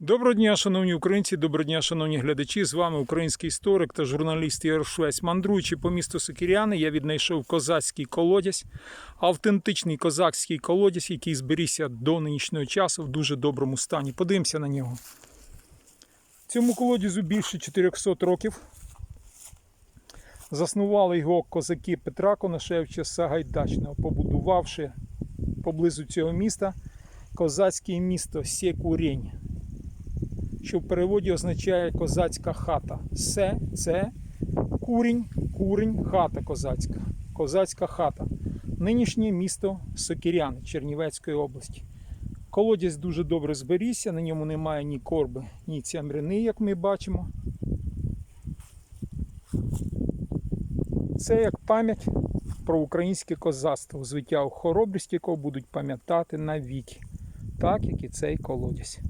Доброго дня, шановні українці, доброго дня, шановні глядачі. З вами український історик та журналіст Ігор Швець. Мандруючи по місту Сокиряни, я віднайшов козацький колодязь, автентичний козацький колодязь, який зберігся до нинішнього часу в дуже доброму стані. Подивимося на нього. Цьому колодязю більше 400 років. Заснували його козаки Петра Конашевича Сагайдачного, побудувавши поблизу цього міста козацьке місто Секурень що в переводі означає козацька хата. Се це курінь, курінь, хата козацька. Козацька хата. Нинішнє місто Сокіряни Чернівецької області. Колодязь дуже добре зберігся, на ньому немає ні корби, ні цямрини, як ми бачимо. Це як пам'ять про українське козацтво, звиття у хоробрість якого будуть пам'ятати навіки, так як і цей колодязь.